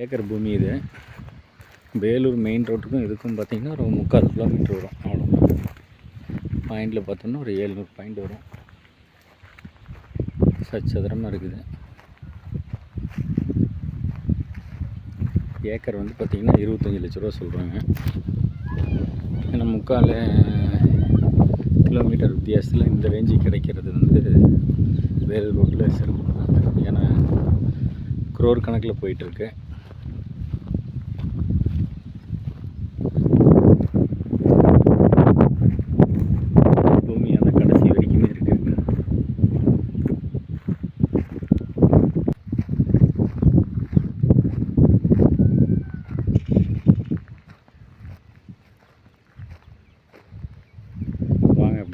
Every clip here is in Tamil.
ஏக்கர் பூமி இது. வேலூர் மெயின் ரோட்டுக்கும் இதுக்கும் பார்த்திங்கன்னா ஒரு முக்கால் கிலோமீட்டர் வரும் அவ்வளோ பாயிண்டில் பார்த்தோம்னா ஒரு ஏழ்நூறு பாயிண்ட் வரும். சச்சதுரமாக இருக்குது. ஏக்கர் வந்து பார்த்திங்கன்னா இருபத்தஞ்சி லட்ச ரூபா சொல்கிறாங்க ஏன்னா முக்கால் கிலோமீட்டர் வித்தியாசத்தில் இந்த ரேஞ்சு கிடைக்கிறது வந்து வேலூர் ரோட்டில் சிறப்பு. ஏன்னா குரோர் கணக்கில் போயிட்டுருக்கு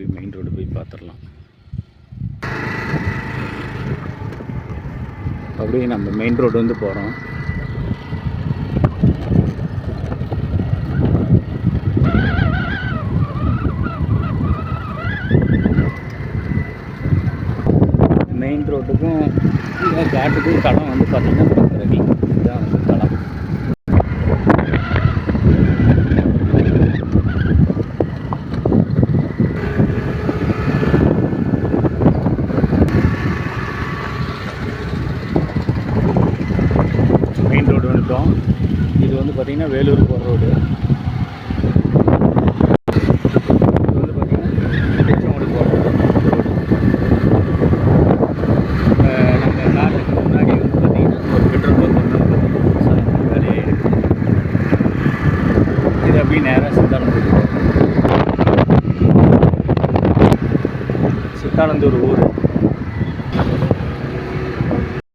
அப்படியே மெயின் ரோடு போய் பார்த்துடலாம். அப்படியே நம்ம மெயின் ரோடு வந்து போகிறோம் மெயின் ரோட்டுக்கும் காட்டுக்கும் தடம் வந்து பார்த்திங்கன்னா பத்து அடி. இதுதான் வந்து வந்துட்டோம் இது வந்து பார்த்திங்கன்னா வேலூர் போகிற ரோடு. இது வந்து பார்த்திங்கன்னா திருச்செங்கோடு போகிற ரோடு. நம்ம நாட்டுக்கு முன்னாடி வந்து பார்த்திங்கன்னா ஒரு பெட்ரோல் பங்க் வந்து விவசாயம் வேலையே இது அப்படியே நேராக சித்தானந்தூர் சித்தானந்தூர் ஊர்.